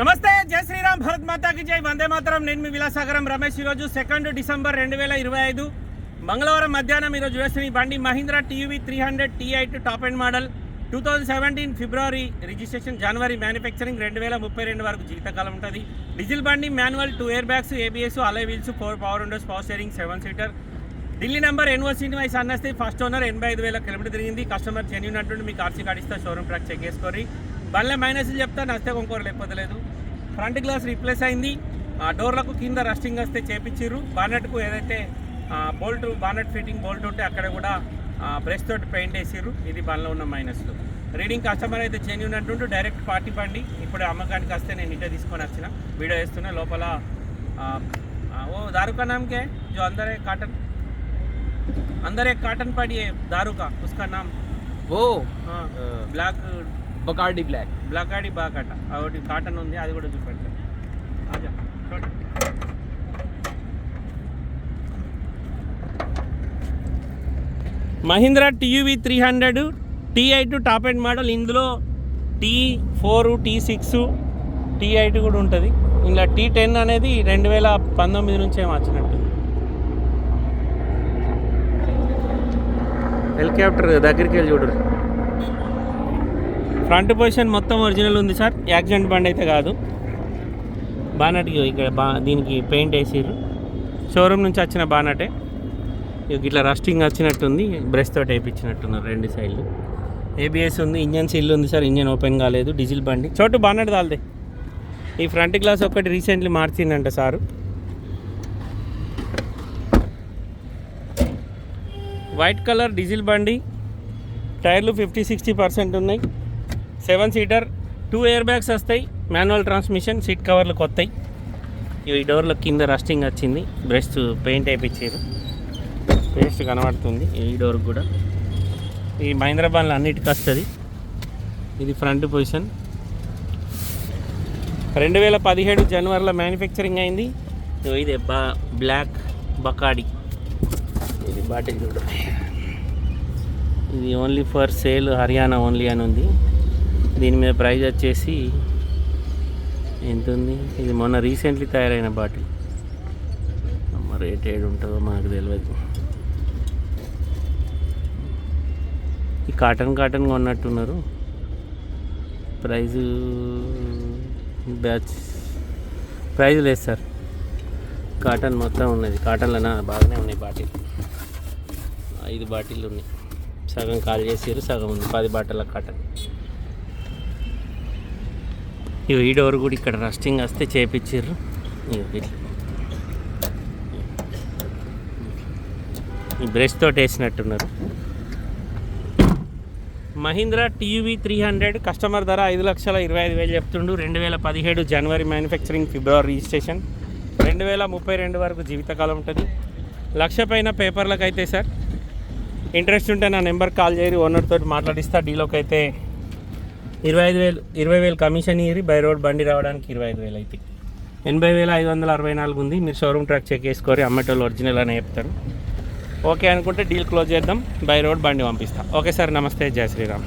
నమస్తే జై శ్రీరామ్ భరత్ మాతాకి జై. వందే మాతరం. నేను మీ విలాసాగరం రమేష్. ఈరోజు సెకండ్ డిసెంబర్ రెండు వేల ఇరవై ఐదు మంగళవారం మధ్యాహ్నం ఈరోజు వేసిన ఈ బండి Mahindra TV three hundred T eight top and model two thousand seventeen February registration January manufacturing రెండు వేల ముప్పై రెండు వరకు జీవితకాలం ఉంటుంది. డీజిల్ బండి manual two air bags ABS alloy wheels four power windows power steering seven seater Delhi number NOC vice అన్నస్తే first owner ఎనభై ఐదు వేల కిలోమీటర్ తిరిగింది. కస్టమర్ జెన్యున్ అంటుండి మీకు ఆర్సీ కార్డు ఇస్తా షోరూమ్ ట్రాక్ చెక్ చేసుకోరి బండ్ల మైనస్ చెప్తా నస్తే కొంకోరు లేకపోతే లేదు. ఫ్రంట్ గ్లాస్ రీప్లేస్ అయింది. డోర్లకు కింద రస్టింగ్ వస్తే చేపించారు బానెట్కు ఏదైతే బోల్ట్ బానెట్ ఫిట్టింగ్ బోల్ట్ ఉంటే అక్కడ కూడా బ్రష్ తోటి పెయింట్ వేసారు ఇది బండ్లో ఉన్న మైనస్లు రీడింగ్ కస్టమర్ అయితే జెన్యున్ అంటుంటూ డైరెక్ట్ పార్టీ బండి. ఇప్పుడు అమ్మకానికి వస్తే నేను ఇంటే తీసుకొని వచ్చిన. వీడియో వేస్తున్నా లోపల ఓ దారుకా నామకే జో అందరే కాటన్ అందరే కాటన్ పడి దారుకా ఉస్కా నామ్. ఓ బ్లాక్ బకార్డీ బ్లాక్. బ్లకాడి బాకాట. ఒకటి కాటన్ ఉంది అది కూడా చూపెడతా Mahindra TUV three hundred T eight top end model. ఇందులో T four T six T eight కూడా ఉంటుంది. ఇందులో టీ టెన్ అనేది రెండు వేల పంతొమ్మిది నుంచే వచ్చినట్టు హెలికాప్టర్ దగ్గరికి వెళ్ళి చూడరు ఫ్రంట్ పొజిషన్ మొత్తం ఒరిజినల్ ఉంది సార్. యాక్సిడెంట్ బండి అయితే కాదు. బానట్ ఇగో ఇక్కడ బా దీనికి పెయింట్ వేసిర్రు. షోరూమ్ నుంచి వచ్చిన బానటే. ఇక ఇట్లా రస్టింగ్ వచ్చినట్టుంది. బ్రష్ తోటి వేయించినట్టున్నారు రెండు సైడ్లు. ఏబిఎస్ ఉంది ఇంజన్ సీల్ ఉంది సార్. ఇంజన్ ఓపెన్ కాలేదు డీజిల్ బండి. చోటు బానట్ దాల్దే. ఈ ఫ్రంట్ గ్లాస్ ఒకటి రీసెంట్లీ మార్చిందంట సారు. వైట్ కలర్ డీజిల్ బండి. టైర్లు ఫిఫ్టీ సిక్స్టీ పర్సెంట్ ఉన్నాయి. Seven seater two air bags వస్తాయి. మాన్యువల్ ట్రాన్స్మిషన్ సీట్ కవర్లు కొత్తాయి. ఈ డోర్ల కింద రస్టింగ్ వచ్చింది. బ్రష్ పెయింట్ వేయించారు. పేస్ట్ కనబడుతుంది ఈ డోర్ కూడా. ఈ మహీంద్రాబాద్లో బండ్లు అన్నిటికి వస్తుంది. ఇది ఫ్రంట్ పొజిషన్. రెండు వేల పదిహేడు జనవరిలో మ్యానుఫ్యాక్చరింగ్ అయింది. ఇదే ఇది బా బ్లాక్ బకాడి. ఇది బాటిల్ చూడండి ఇది only for sale Haryana only అని ఉంది. దీని మీద ప్రైజ్ వచ్చేసి ఎంత ఉంది ఇది మొన్న రీసెంట్లీ తయారైన బాటిల్. అమ్మ రేట్ ఏడు ఉంటుందో మనకు తెలియదు ఈ కాటన్ కాటన్ కొన్నట్టున్నారు. ప్రైజు బ్యాచ్ ప్రైజ్ లేదు సార్. కాటన్ మొత్తం ఉన్నది. కాటన్లోనా బాగానే ఉన్నాయి బాటిల్. ఐదు బాటిల్ ఉన్నాయి. సగం కాల్ చేసారు సగం ఉంది. పది బాటిల్ కాటన్. ఇక ఈ డోర్ కూడా ఇక్కడ రస్టింగ్ వస్తే చేపించారు ఈ బ్రష్ తోటి వేసినట్టున్నారు. Mahindra TV three hundred customer ధర ఐదు లక్షల ఇరవై ఐదు వేలు చెప్తుండు. రెండు వేల పదిహేడు జనవరి మ్యానుఫ్యాక్చరింగ్ ఫిబ్రవరి రిజిస్ట్రేషన్ రెండు వేల ముప్పై రెండు వరకు జీవితకాలం ఉంటుంది. లక్ష పైన పేపర్లకు అయితే సార్ ఇంట్రెస్ట్ ఉంటే నా నెంబర్ కాల్ చేయరు ఓనర్తో మాట్లాడిస్తా డీలోకి అయితే ఇరవై ఐదు వేలు ఇరవై వేలు కమిషన్ ఇరి బై రోడ్ బండి రావడానికి ఇరవై ఐదు వేలు అయితే. ఎనభై వేల ఐదు వందల అరవై నాలుగు ఉంది మీరు షోరూమ్ ట్రాక్ చెక్ చేసుకోరి అమ్మేటోళ్ళు ఒరిజినల్ అని చెప్తారు. ఓకే అనుకుంటే డీల్ క్లోజ్ చేద్దాం బై రోడ్ బండి పంపిస్తాం. ఓకే సార్ నమస్తే జై శ్రీరామ్.